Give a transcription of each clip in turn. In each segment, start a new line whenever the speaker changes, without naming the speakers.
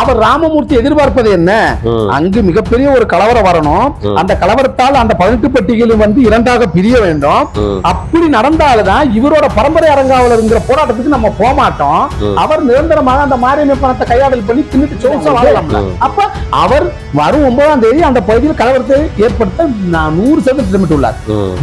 அவர் ராமமூர்த்தி எதிர்பார்ப்பது என்ன. அங்கு மிகப்பெரிய ஒரு கலவரம் வரணும். அந்த கலவரத்தால் அந்த பதினெட்டு பட்டிகளும் வந்து இரண்டாக பிரிய வேண்டும். அப்படி நடந்தால்தான் இவரோட பரம்பரை அரங்காவலருங்கிற போராட்டத்துக்கு நம்ம போக மாட்டோம். அவர் நிரந்தரமாக அந்த மாரியம்ம பணத்தை கையாடல் பண்ணி தின்னுட்டு சொகுசா வாழலாம்ல
ம்.
அப்ப அவர் வரும் ஒன்பதாம் தேதி அந்த பகுதியில் கலவரத்தை ஏற்படுத்த நான் நூறு சதவீதம் திட்டமிட்டுள்ளார்.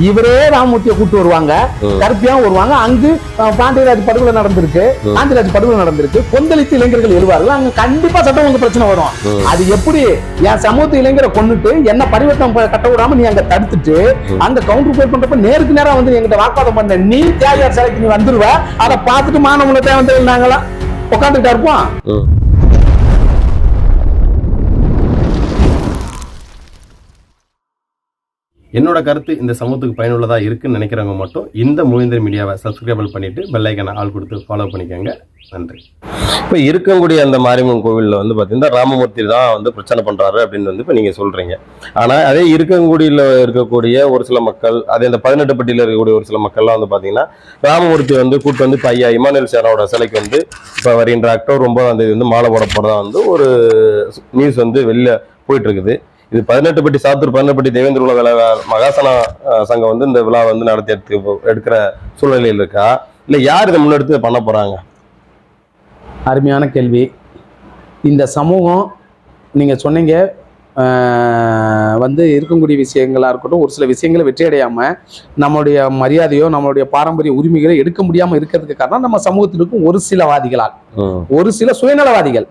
இவரே ராமமூர்த்தியை கூட்டு வருவாங்க. கருப்பியாவும் வருவாங்க அங்கு பாண்டியராஜ் படுகொலை நடந்திருக்கு. பாண்டியராஜ் படுகொலை நடந்திருக்கு கொந்தளித்து இளைஞர்கள் எழுவார்கள் அங்க கண்டிப்பா சட்டம் ஒழுங்கு பிரச்சனை வரும். அது எப்படி என் சமூகத்து இளைஞரை கொண்டுட்டு என்ன பரிவர்த்தனம் ப- கட்ட விடாம நீ அங்க தடுத்துட்டு. அங்க கவுண்டர் போய் பண்றப்ப நேருக்கு நேரா வந்து எங்கிட்ட வாக்குவாதம் பண்ண. நீ தியாகியார் சிலைக்கு நீ வந்துருவ. அதை பார்த்துட்டு மாணவங்களை தேவை நாங்களா உட்காந்துக்கிட்டா இருப்போம்.
என்னோட கருத்து இந்த சமூகத்துக்கு பயனுள்ளதாக இருக்குன்னு நினைக்கிறவங்க மட்டும் இந்த முழுந்தர் மீடியாவை சப்ஸ்கிரைபிள் பண்ணிவிட்டு பெல்லைக்கனை ஆள் கொடுத்து ஃபாலோ பண்ணிக்கோங்க. நன்றி. இப்போ இருக்கக்கூடிய அந்த மாரியம்மன் கோவிலில் வந்து பார்த்தீங்கன்னா ராமமூர்த்தி தான் வந்து பிரச்சனை பண்ணுறாரு அப்படின்னு வந்து இப்போ நீங்கள் சொல்கிறீங்க ஆனால் அதே இருக்கங்குடியில் இருக்கக்கூடிய ஒரு சில மக்கள் அதே இந்த பதினெட்டு பட்டியில் இருக்கக்கூடிய ஒரு சில மக்கள்லாம் வந்து பார்த்தீங்கன்னா ராமமூர்த்தி வந்து கூட்டு வந்து இப்போ ஐயா இமானுவேல் சிலைக்கு வந்து இப்போ வருகின்ற அக்டோபர் ஒன்பதாம் தேதி வந்து மாலை போட போகிறதா வந்து ஒரு நியூஸ் வந்து வெளில போயிட்டு இருக்குது. இது பதினெட்டு பட்டி சாத்தூர் பதினெட்டு பட்டி தேவேந்திர உலக மகாசனா சங்கம் வந்து இந்த விழா வந்து நடத்தி எடுத்து எடுக்கிற சூழ்நிலையில் இருக்கா? இல்லை யார் இதை முன்னெடுத்து பண்ண போகிறாங்க
அருமையான கேள்வி. இந்த சமூகம் நீங்கள் சொன்னீங்க வந்து இருக்கக்கூடிய விஷயங்களா இருக்கட்டும் ஒரு சில விஷயங்களை வெற்றி நம்மளுடைய மரியாதையோ நம்மளுடைய பாரம்பரிய உரிமைகளை எடுக்க முடியாம இருக்கிறதுக்கு காரணம் நம்ம சமூகத்தில் இருக்கும் ஒரு சில வாதிகளால்.
ம்
ஒரு சில சுயநலவாதிகள்.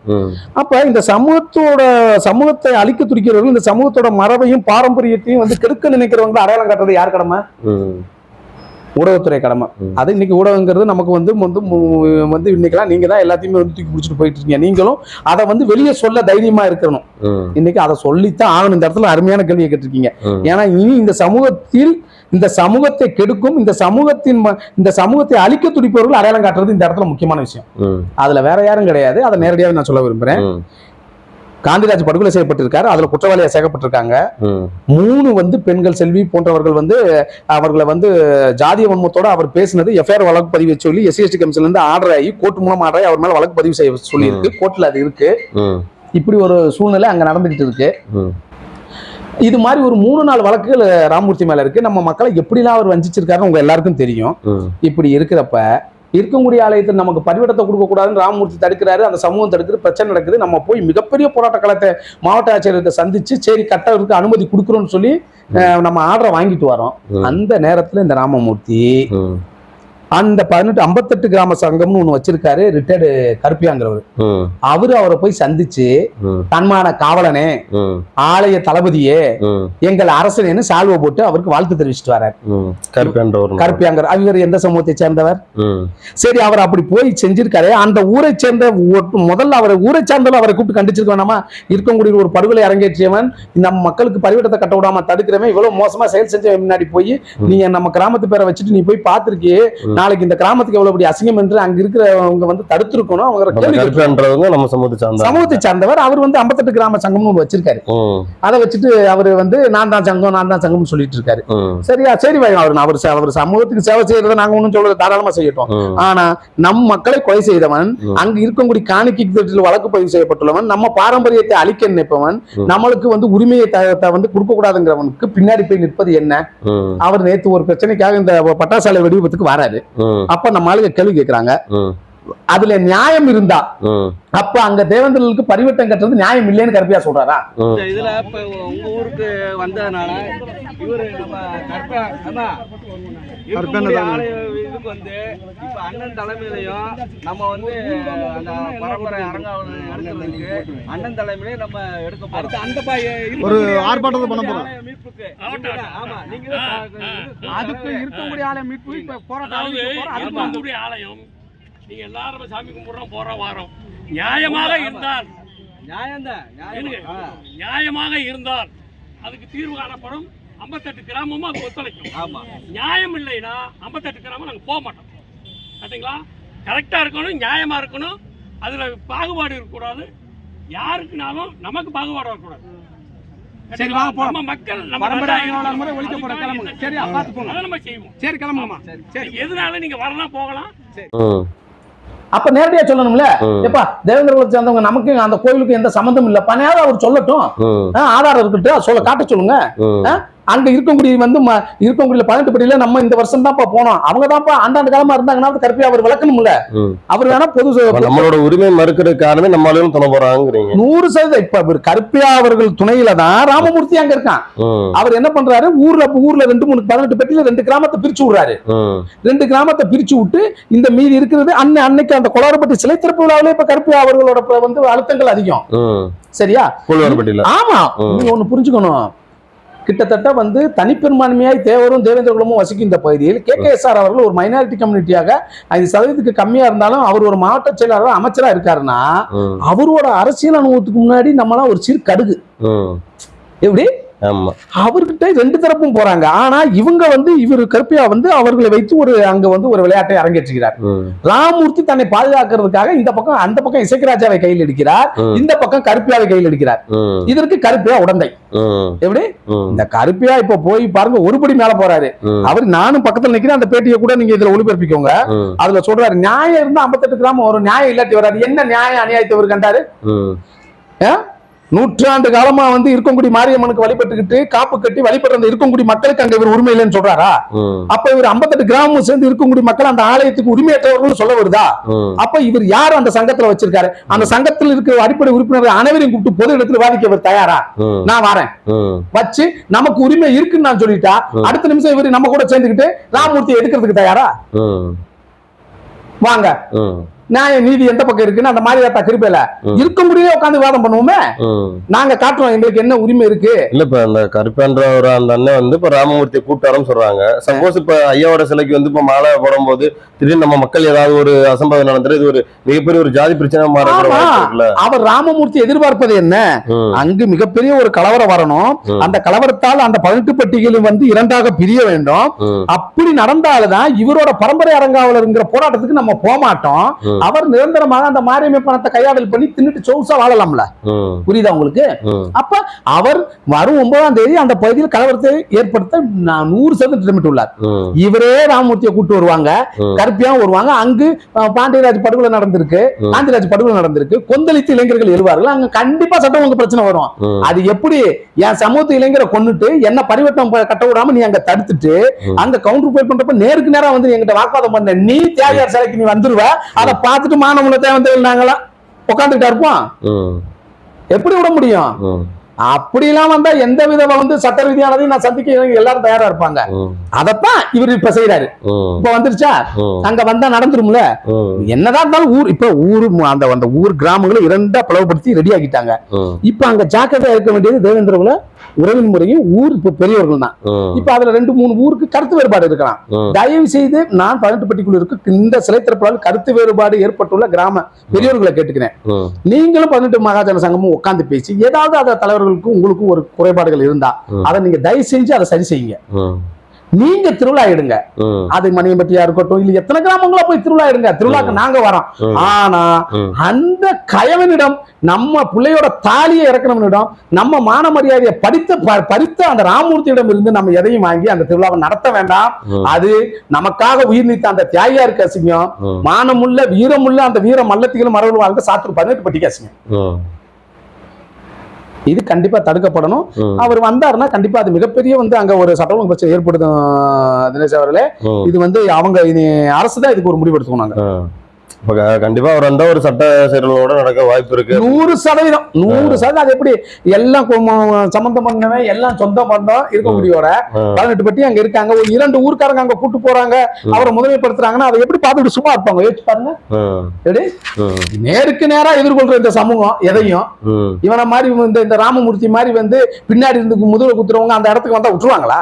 அப்ப இந்த சமூகத்தோட சமூகத்தை அழிக்க துடிக்கிறவர்கள் இந்த சமூகத்தோட மரபையும் பாரம்பரியத்தையும் வந்து கெடுக்க நினைக்கிறவங்க அடையாளம் காட்டுறது யார் கடமை? ஊடகத்துறை கடமை. அது இன்னைக்கு ஊடகங்கிறது நமக்கு வந்து வந்து இன்னைக்கெல்லாம் நீங்க தான் எல்லாத்தையுமே வந்து தூக்கி பிடிச்சிட்டு போயிட்டு இருக்கீங்க நீங்களும் அதை வந்து வெளியே சொல்ல தைரியமா இருக்கணும். இன்னைக்கு அதை சொல்லித்தான் ஆகணும். இந்த இடத்துல அருமையான கேள்வியை கேட்டிருக்கீங்க. ஏன்னா இனி இந்த சமூகத்தில் இந்த சமூகத்தை கெடுக்கும் இந்த சமூகத்தின் இந்த சமூகத்தை அழிக்க துடிப்பவர்கள் அடையாளம் காட்டுறது இந்த இடத்துல முக்கியமான விஷயம். அதுல வேற யாரும் கிடையாது. அதை நேரடியாக நான் சொல்ல விரும்புறேன். காந்திராஜ் படுகொலை செய்யப்பட்டிருக்காரு அதுல குற்றவாளியா சேர்க்கப்பட்டிருக்காங்க. மூணு வந்து பெண்கள் செல்வி போன்றவர்கள் வந்து அவர்களை வந்து ஜாதிய வன்மத்தோட அவர் பேசினது எஃப்ஐஆர் வழக்கு பதிவு சொல்லி எஸ்சிஎஸ்டி கமிஷன்ல இருந்து ஆர்டர் ஆகி கோர்ட் மூலம் ஆர்டர் ஆகி அவர் மேல வழக்கு பதிவு செய்ய சொல்லி இருக்கு கோர்ட்ல அது இருக்கு. இப்படி ஒரு சூழ்நிலை அங்க நடந்துகிட்டு இருக்கு. இது மாதிரி ஒரு மூணு நாலு வழக்குகள் ராமூர்த்தி மேல இருக்கு. நம்ம மக்களை எப்படிலாம் அவர் வஞ்சிச்சிருக்காருன்னு உங்க எல்லாருக்கும் தெரியும். இப்படி இருக்கிறப்ப இருக்கக்கூடிய ஆலயத்தில் நமக்கு பரிவட்டத்தை கொடுக்க கூடாதுன்னு ராமமூர்த்தி தடுக்கிறாரு அந்த சமூகம் தடுக்குது பிரச்சனை நடக்குது. நம்ம போய் மிகப்பெரிய போராட்ட காலத்தை மாவட்ட ஆட்சியர்கிட்ட சந்திச்சு சரி கட்டவருக்கு அனுமதி கொடுக்குறோம்னு சொல்லி நம்ம ஆர்டரை வாங்கிட்டு வரோம். அந்த நேரத்துல இந்த ராமமூர்த்தி அந்த பதினெட்டு ஐம்பத்தெட்டு கிராம சங்கம்னு ஒண்ணு வச்சிருக்காரு ரிட்டையர்டு கருப்பியாங்கிறவர். அவரு அவரை போய் சந்திச்சு தன்மான காவலனே ஆலய தளபதியே எங்கள் அரசனேன்னு சால்வை போட்டு அவருக்கு வாழ்த்து தெரிவிச்சிட்டு வரார். கருப்பியாங்கர் அவர் எந்த சமூகத்தை சேர்ந்தவர்? சரி அவர் அப்படி போய் செஞ்சிருக்காரு. அந்த ஊரை சேர்ந்த முதல்ல அவரை ஊரை சார்ந்தவர்கள் அவரை கூப்பிட்டு கண்டிச்சிருக்க வேணாமா இருக்கக்கூடிய ஒரு படுகொலை அரங்கேற்றியவன் நம்ம மக்களுக்கு பரிவட்டத்தை கட்ட விடாம தடுக்கிறவன் இவ்வளவு மோசமா செயல் செஞ்ச முன்னாடி போய் நீ நம்ம கிராமத்து பேரை வச்சுட்டு நீ போய் பார்த்திருக்கியே. நாளைக்கு இந்த கிராமத்துக்கு எவ்வளவு பெரிய அசிங்கம் என்று அங்க இருக்கிறவங்க வந்து தடுத்திருக்கணும் அவங்க
நம்ம சமூகத்தை சார்ந்த
சமூகத்தை சார்ந்தவர் அவர் வந்து ஐம்பத்தெட்டு கிராம சங்கம்னு வச்சிருக்காரு. அதை வச்சுட்டு அவர் வந்து நான் தான் சங்கம் நான் தான் சங்கம்னு சொல்லிட்டு இருக்காரு. சரியா? சரி அவர் அவர் அவர் சமூகத்துக்கு சேவை செய்யறதை நாங்க ஒன்றும் சொல்ல தாராளமா செய்யட்டும். ஆனா நம் மக்களை கொலை செய்தவன். அங்கு இருக்கக்கூடிய காணிக்கை திட்டத்தில் வழக்கு பதிவு செய்யப்பட்டுள்ளவன் நம்ம பாரம்பரியத்தை அழிக்க நினைப்பவன்.
நம்மளுக்கு
வந்து உரிமையை வந்து கொடுக்க கூடாதுங்கிறவனுக்கு பின்னாடி போய் நிற்பது என்ன? அவர் நேத்து ஒரு பிரச்சனைக்காக இந்த பட்டாசாலை வெடிவிபத்துக்கு வராரு. அப்ப நம்ம ஆளுங்க கேள்வி கேட்கறாங்க அதுல நியாயம் இருந்தா அப்ப அங்க தேவேந்திரர்களுக்கு பரிவட்டம் கட்டுறது நியாயம் இல்லைன்னு கருப்பியா சொல்றாரா?
இதுல இப்ப உங்க ஊருக்கு வந்ததுனால இவரு நம்ம இதுக்கு வந்து இப்ப அண்ணன் தலைமையிலையும் நம்ம வந்து அந்த பரம்பரை அரங்காவலர் எடுக்கிறதுக்கு அண்ணன் தலைமையிலே நம்ம எடுக்க போறோம். அந்த
ஒரு ஆர்ப்பாட்டத்தை பண்ண போறோம்.
மீட்புக்கு. ஆமா நீங்க
அதுக்கு இருக்கக்கூடிய ஆலய மீட்பு இப்ப
அதாவது இருக்கக்கூடிய ஆலயம் நீங்க எல்லாரும் சாமி கும்பிடுறோம் போறோம் வாரோம். நியாயமாக இருந்தால்
நியாயம்தான்
நியாயமாக இருந்தால் அதுக்கு தீர்வு காணப்படும். ஐம்பத்தெட்டு கிராமமும் அது ஒத்துழைக்கும்.
ஆமா.
நியாயம் இல்லைன்னா ஐம்பத்தெட்டு கிராமம் நாங்கள் போக மாட்டோம். கரெக்டுங்களா கரெக்டாக இருக்கணும் நியாயமா இருக்கணும். அதுல பாகுபாடு இருக்கக்கூடாது. யாருக்குனாலும் நமக்கு பாகுபாடு வரக்கூடாது.
சரி, வாங்க போலாம்.
நம்ம மக்கள் நம்ம
பரம்பரை
நல்லா
அறங்காவலர் முறை. ஒழிக்கப்பட
அதுக்காக
கிளம்புங்க. சரியா? பார்த்து போங்க.
அதை நம்ம செய்வோம்.
சரி கிளம்புங்கம்மா.
எதுனாலும் நீங்க வரலாம் போகலாம்.
ம்.
அப்ப நேரடியா சொல்லணும்ல? எப்பா தேவேந்திர குலத்தை சேர்ந்தவங்க நமக்கு அந்த கோயிலுக்கு எந்த சம்மந்தம் இல்ல. பணையாவது அவர் சொல்லட்டும். ஆதாரம் இருக்கட்டும். சொல்ல காட்ட சொல்லுங்க. அங்க இருக்கங்குடி வந்து இருக்கங்குடியில பதினெட்டு படியில நம்ம இந்த வருஷம் தான்ப்பா போனோம். அவங்க தான்ப்பா ஆண்டாண்டு காலமா இருந்தாங்கன்னா அது கருப்பி அவர் விளக்கணும்ல. அவர் வேணா பொது
நம்மளோட உரிமை மறுக்கிறதுக்கு காரணமே நம்ம ஆளுகளும் துணை போறாங்கிறீங்க
நூறு சதவீதம் இப்ப இவர் கருப்பியா அவர்கள் துணையில தான் ராமமூர்த்தி அங்க இருக்கான். அவர் என்ன பண்றாரு? ஊர்ல ஊர்ல ரெண்டு மூணு பதினெட்டு பெட்டியில ரெண்டு கிராமத்தை பிரிச்சு விடுறாரு. ரெண்டு கிராமத்தை பிரிச்சு விட்டு இந்த மீதி இருக்கிறது அன்னை அன்னைக்கு அந்த கொலவரப்பட்டி சிலை திறப்பு விழாவிலே இப்ப கருப்பியா அவர்களோட வந்து அழுத்தங்கள் அதிகம். சரியா? ஆமா. நீங்க ஒண்ணு புரிஞ்சுக்கணும். கிட்டத்தட்ட வந்து தனிப்பெரும்பான்மையாய் தேவரும் தேவேந்திர குலமும் வசிக்கும் இந்த பகுதியில் கே கே எஸ் ஆர் அவர்கள் ஒரு மைனாரிட்டி கம்யூனிட்டியாக ஐந்து சதவீதத்துக்கு கம்மியா இருந்தாலும் அவர் ஒரு மாவட்ட செயலாளர் அமைச்சரா இருக்காருன்னா அவரோட அரசியல் அனுபவத்துக்கு முன்னாடி நம்மளாம் ஒரு சிறு கடுகு. எப்படி? அவர்கிட்ட ரெண்டு தரப்பும் போறாங்க. ஆனா இவங்க வந்து இவர் கருப்பியா வந்து அவர்களை வைத்து ஒரு அங்க வந்து ஒரு விளையாட்டை அரங்கேற்றுகிறார். ராமூர்த்தி தன்னை பாதுகாக்கிறதுக்காக இந்த பக்கம் அந்த பக்கம் இசைக்கராஜாவை கையில் எடுக்கிறார். இந்த பக்கம் கருப்பியாவை கையில் எடுக்கிறார். இதற்கு கருப்பியா உடந்தை. எப்படி? இந்த கருப்பியா இப்ப போய் பாருங்க ஒருபடி மேல போறாரு. அவர் நானும் பக்கத்துல நிக்கிறேன் அந்த பேட்டியை கூட நீங்க இதுல ஒளிபரப்பிக்கோங்க. அதுல சொல்றாரு நியாயம் இருந்தா 58 கிராமம் வரும் நியாயம் இல்லாட்டி வராது. என்ன நியாயம் அநியாயத்தை இவர் கண்டாரு? நூற்றாண்டு காலமா வந்து இருக்கங்குடி மாரியம்மனுக்கு வழிபட்டுக்கிட்டு காப்பு கட்டி வழிபடுற அந்த இருக்கங்குடி மக்களுக்கு அங்க இவர் உரிமை இல்லைன்னு சொல்றாரா? அப்ப இவர் 58 கிராமம் சேர்ந்து இருக்கங்குடி மக்கள் அந்த ஆலயத்துக்கு உரிமையற்றவர்கள் சொல்ல வருதா? அப்ப இவர் யார் அந்த சங்கத்துல வச்சிருக்காரு? அந்த சங்கத்தில் இருக்கிற அடிப்படை உறுப்பினர்கள் அனைவரையும் கூப்பிட்டு பொது இடத்துல வாதிக்க இவர் தயாரா? நான் வரேன். வச்சு நமக்கு உரிமை இருக்குன்னு நான் சொல்லிட்டா. அடுத்த நிமிஷம் இவர் நம்ம கூட சேர்ந்துக்கிட்டு ராமூர்த்தியை எடுக்கிறதுக்கு தயாரா? வாங்க. நியாய நீதி எந்த பக்கம் இருக்குன்னு அந்த மாதிரி
ம்.
இருக்க முடியே உட்காந்து வாதம் பண்ணுவோமே. நாங்க காட்டுறோம் எங்களுக்கு என்ன உரிமை இருக்கு?
இல்ல இப்ப அந்த கருப்பேன்ற ஒரு அந்த அண்ணன் வந்து இப்ப ராமமூர்த்தியை கூட்டாரம் சொல்றாங்க. சப்போஸ் இப்ப ஐயாவோட சிலைக்கு வந்து இப்ப மாலை போடும்போது திடீர்னு நம்ம மக்கள் ஏதாவது ஒரு அசம்பாவிதம் நடந்துட்டு இது ஒரு மிகப்பெரிய ஒரு ஜாதி பிரச்சனை இருக்குல்ல?
அவர் ராமமூர்த்தி எதிர்பார்ப்பது என்ன? அங்கு மிகப்பெரிய ஒரு கலவரம் வரணும். அந்த கலவரத்தால் அந்த பதினெட்டு பட்டிகளும் வந்து இரண்டாக பிரிய வேண்டும். அப்படி நடந்தால்தான் இவரோட பரம்பரை அரங்காவலருங்கிற போராட்டத்துக்கு நம்ம போக மாட்டோம். அவர் நிரந்தரமாக அந்த மாரியம்மை பணத்தை கையாடல் பண்ணி தின்னுட்டு சொகுசா வாழலாம்ல. புரியுதா உங்களுக்கு? அப்ப அவர் வரும் ஒன்பதாம் தேதி அந்த பகுதியில் கலவரத்தை ஏற்படுத்த நான் நூறு சதவீதம் திட்டமிட்டுள்ளார் இவரே ராமமூர்த்தியை கூட்டு வருவாங்க. கருப்பியாவும் வருவாங்க. அங்கு பாண்டியராஜ் படுகொலை நடந்திருக்கு. காந்திராஜ் படுகொலை நடந்திருக்கு. கொந்தளித்து இளைஞர்கள் எழுவார்கள். அங்க கண்டிப்பா சட்டம் பிரச்சனை வரும். அது எப்படி என் சமூகத்து இளைஞரை கொன்னுட்டு என்ன பரிவட்டம் ப- கட்ட விடாம நீ அங்க தடுத்துட்டு. அங்க கவுண்டர் போய் பண்றப்ப நேருக்கு நேரா வந்து நீ என்கிட்ட வாக்குவாதம் பண்ண. நீ தியாகியார் சிலைக்கு நீ வந்துருவ. அதை பார்த்துட்டு மானமுள்ள தேவந்தேவல் நாங்களாம் உட்காந்துக்கிட்டா இருப்போம். எப்படி விட முடியும்? அப்படிலாம் வந்தா எந்த வித வந்து சட்ட ரீதியானதையும் நான் சந்திக்க எல்லாரும் தயாரா இருப்பாங்க. அதத்தான் இவர் இப்ப செய்யறாரு இப்ப வந்துருச்சா? அங்க வந்தா நடந்துரும்ல? என்னதான் இருந்தாலும் ஊர் இப்ப ஊர் அந்த அந்த ஊர் கிராமங்களை இரண்டா பிளவுபடுத்தி ரெடி ஆக்கிட்டாங்க.
ம்,
இப்ப அங்க ஜாக்கிரதையா இருக்க வேண்டியது தேவேந்திரகுல உறவின் முறையும் ஊர் இப்ப பெரியவர்கள் தான் இப்ப அதுல ரெண்டு மூணு ஊருக்கு கருத்து வேறுபாடு இருக்கலாம். தயவு செய்து நான் பதினெட்டு பட்டிக்குள்ள இருக்கு இந்த சிலை திறப்பால் கருத்து வேறுபாடு ஏற்பட்டுள்ள கிராம பெரியவர்களை கேட்டுக்கிறேன். நீங்களும் பதினெட்டு மகாஜன சங்கமும் உட்கார்ந்து பேசி ஏதாவது அந்த தலைவர்களுக்கும் உங்களுக்கும் ஒரு குறைபாடுகள் இருந்தா. அதை நீங்க தயவு செஞ்சு அதை சரி செய்யுங்க. நீங்க திருவிழா எடுங்க. அது மணியம்பட்டியா இருக்கட்டும் இல்ல எத்தனை கிராமங்களா போய் திருவிழா எடுங்க. திருவிழாக்கு நாங்க வரோம். ஆனா. அந்த கயவனிடம் நம்ம பிள்ளையோட தாலியை இறக்கணவனிடம் நம்ம மான மரியாதையை படித்த படித்த அந்த ராமூர்த்தியிடம் இருந்து நம்ம எதையும் வாங்கி அந்த திருவிழாவை நடத்த வேண்டாம். அது நமக்காக உயிர் நீத்த அந்த தியாகியாருக்கு அசிங்கம்
ம்,
மானமுள்ள வீரமுள்ள அந்த வீர மல்லத்திகளும் மரபு வாழ்ந்த சாத்தூர் பதினெட்டு பட்டிக்கு அசிங்கம் இது கண்டிப்பா தடுக்கப்படணும் அவர் வந்தாருன்னா கண்டிப்பா அது மிகப்பெரிய வந்து அங்க ஒரு சட்ட ஒழுங்கு பிரச்சனை ஏற்படுத்தும் தினேஷ் அவர்களே. இது வந்து அவங்க அரசு தான் இதுக்கு ஒரு.
இப்ப க- கண்டிப்பா அவர் வந்தா ஒரு சட்ட செயல்களோட நடக்க வாய்ப்பு இருக்கு.
நூறு சதவீதம். நூறு சதவீதம். அது எப்படி? எல்லாம் சம்பந்தம் பண்ணவன் எல்லாம் சொந்த பந்தம் இருக்கக்கூடியோட
ஆ.
பதினெட்டு பட்டி அங்க இருக்காங்க. ஒரு இரண்டு ஊர்க்காரங்க அங்க கூட்டு போறாங்க. அவரை முதன்மைப்படுத்துறாங்கன்னா அதை எப்படி பார்த்துட்டு சும்மா இருப்பாங்க? யோசிச்சு பாருங்க. நேருக்கு நேரா எதிர்கொள்ற இந்த சமூகம் எதையும். இவனை மாதிரி இந்த இந்த ராமமூர்த்தி மாதிரி வந்து பின்னாடி இருந்து முதுகுல குத்துறவங்க அந்த இடத்துக்கு வந்தா விட்டுருவாங்களா?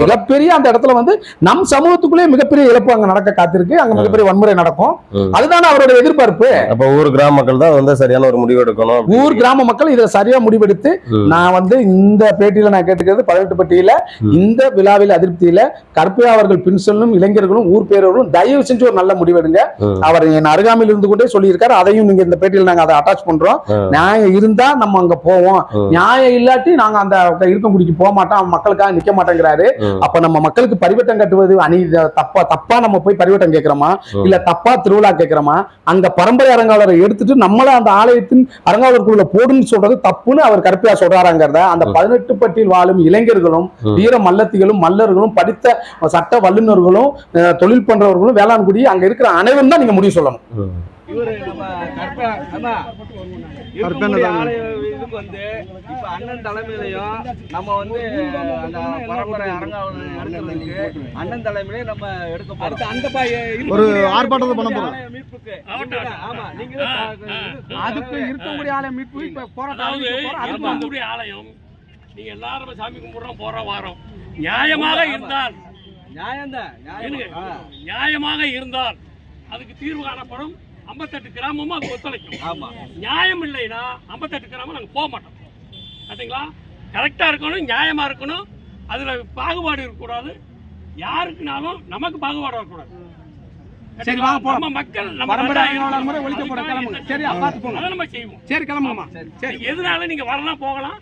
மிகப்பெரிய அந்த இடத்துல வந்து நம் சமூகத்துக்குள்ளே மிகப்பெரிய இழப்பு அங்க நடக்க காத்திருக்கு. அங்க மிகப்பெரிய வன்முறை நடக்கும்.
ம்.
அதுதானே அவருடைய எதிர்பார்ப்பு
அப்ப ஊர் கிராம மக்கள் தான் வந்து சரியான ஒரு முடிவு எடுக்கணும்
ஊர் கிராம மக்கள் இதை சரியா முடிவெடுத்து. நான் வந்து இந்த பேட்டியில நான் கேட்டுக்கிறது பதினெட்டு பட்டியல
ம்.
இந்த விழாவில் அதிருப்தியில கற்பையா அவர்கள் பின் செல்லும் இளைஞர்களும் ஊர் பேரவர்களும் தயவு செஞ்சு ஒரு நல்ல முடிவெடுங்க. அவர் என் அருகாமையில் இருந்து கொண்டே சொல்லியிருக்காரு அதையும் நீங்க இந்த பேட்டியில நாங்க அதை அட்டாச் பண்றோம். நியாயம் இருந்தா நம்ம அங்க போவோம். நியாயம் இல்லாட்டி நாங்க அந்த இருக்கங்குடிக்கு போக மாட்டோம் மக்களுக்காக நிக்க மாட்டேங்கிறாரு. அப்ப நம்ம மக்களுக்கு பரிவட்டம் கட்டுவது அணி தப்பா தப்பா நம்ம போய் பரிவட்டம் கேட்கிறோமா. இல்ல தப்பா திருவிழா கேட்கிறோமா நினைக்கிறோமா அங்க பரம்பரை அறங்காவலரை எடுத்துட்டு நம்மள அந்த ஆலயத்தின் அறங்காவலர் குழுல போடுன்னு சொல்றது தப்புன்னு அவர் கருப்பையா சொல்றாராங்கிறத அந்த பதினெட்டு பட்டியில் வாழும் இளைஞர்களும். வீர மல்லத்திகளும் மல்லர்களும் படித்த சட்ட வல்லுநர்களும் தொழில் பண்றவர்களும் வேளாண்குடி அங்க இருக்கிற அனைவரும் தான் நீங்க முடிவு சொல்லணும்.
இவரு நம்ம கற்ப ஆமா இருக்கக்கூடிய ஆலய இதுக்கு வந்து இப்ப அண்ணன் தலைமையிலையும் நம்ம வந்து அந்த பரம்பரை அரங்காவலர் எடுக்கிறதுக்கு அண்ணன் தலைமையிலே நம்ம எடுக்க போறோம். அந்த
ஒரு ஆர்ப்பாட்டத்தை பண்ண போறோம்.
மீட்புக்கு. ஆமா நீங்க அதுக்கு இருக்கக்கூடிய ஆலய மீட்பு இப்ப
அதாவது இருக்கக்கூடிய ஆலயம் நீங்க எல்லாரும் சாமி கும்பிடுறோம் போற வாரம். நியாயமாக இருந்தால்
நியாயம்தான். நியாயம் ஆ,
நியாயமாக இருந்தால் அதுக்கு தீர்வு காணப்படும். ஐம்பத்தெட்டு கிராமமும் அது ஒத்துழைக்கும்.
ஆமா.
நியாயம் இல்லைன்னா ஐம்பத்தெட்டு கிராமம் நாங்கள் போக மாட்டோம். சரிங்களா கரெக்டாக இருக்கணும் நியாயமா இருக்கணும். அதுல பாகுபாடு இருக்கக்கூடாது. யாருக்குனாலும் நமக்கு பாகுபாடு வரக்கூடாது.
சரி, வாங்க போலாம்.
நம்ம மக்கள் நம்ம
முறை
அதுக்காக
கிளம்புங்க. சரியா? பார்த்து போங்க.
அதை நம்ம செய்வோம்.
சரி கிளம்புங்கம்மா.
எதனால நீங்க வரலாம் போகலாம்.